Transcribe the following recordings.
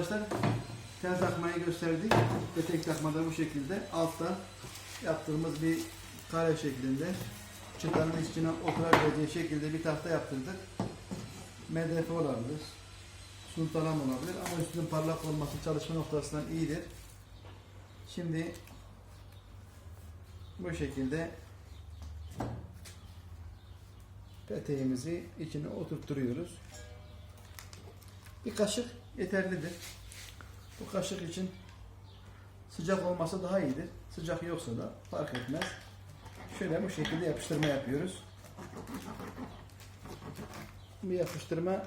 arkadaşlar tel takmayı gösterdik. Ve tek takmada bu şekilde altta yaptığımız bir kare şeklinde çıtanın içine oturabileceği şekilde bir tahta yaptırdık. MDF olabilir. Sultanam olabilir ama üstünün parlak olması çalışma noktasından iyidir. Şimdi bu şekilde peteğimizi içine oturtturuyoruz. Bir kaşık yeterlidir. Bu kaşık için sıcak olması daha iyidir. Sıcak yoksa da fark etmez. Şöyle bu şekilde yapıştırma yapıyoruz. Bu yapıştırma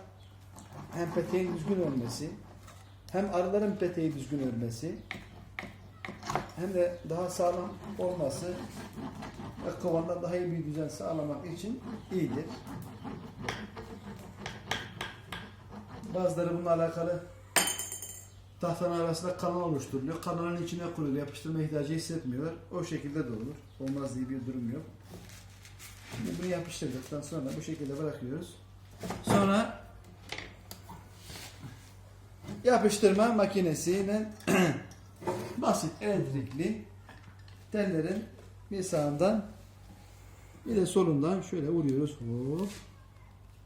hem peteğin düzgün olması, hem arıların peteği düzgün örmesi, hem de daha sağlam olması ve kovanda daha iyi bir düzen sağlamak için iyidir. Bazıları bununla alakalı tahtanın arasında kanal oluşturuluyor. Kanalın içine koyuluyor. Yapıştırma ihtiyacı hissetmiyorlar. O şekilde de olur. Olmaz diye bir durum yok. Şimdi bunu yapıştırdıktan sonra bu şekilde bırakıyoruz. Sonra yapıştırma makinesiyle basit elektrikli tellerin bir sağından bir de solundan şöyle vuruyoruz. Hop.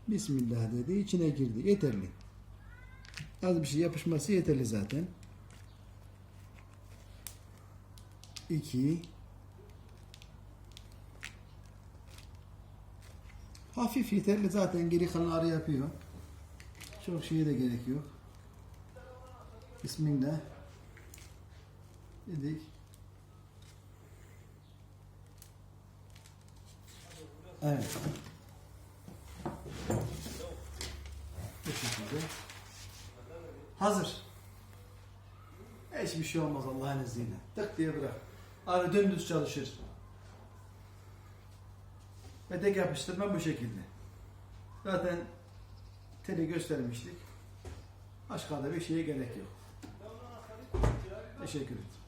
Bismillah dedi. içine girdi. Yeterli. Az bir şey yapışması yeterli zaten. 2 Hafif yeterli zaten geri kalan arı yapıyor. Çok şeye de gerek yok. Bismillah. Dedik. Evet. Bu şekilde. Hazır. Hiçbir şey olmaz Allah'ın izniyle. Tık diye bırak. Arı dümdüz çalışır. Ve tek yapıştırma bu şekilde. Zaten teli göstermiştik. Başka da bir şeye gerek yok. Teşekkür ederim.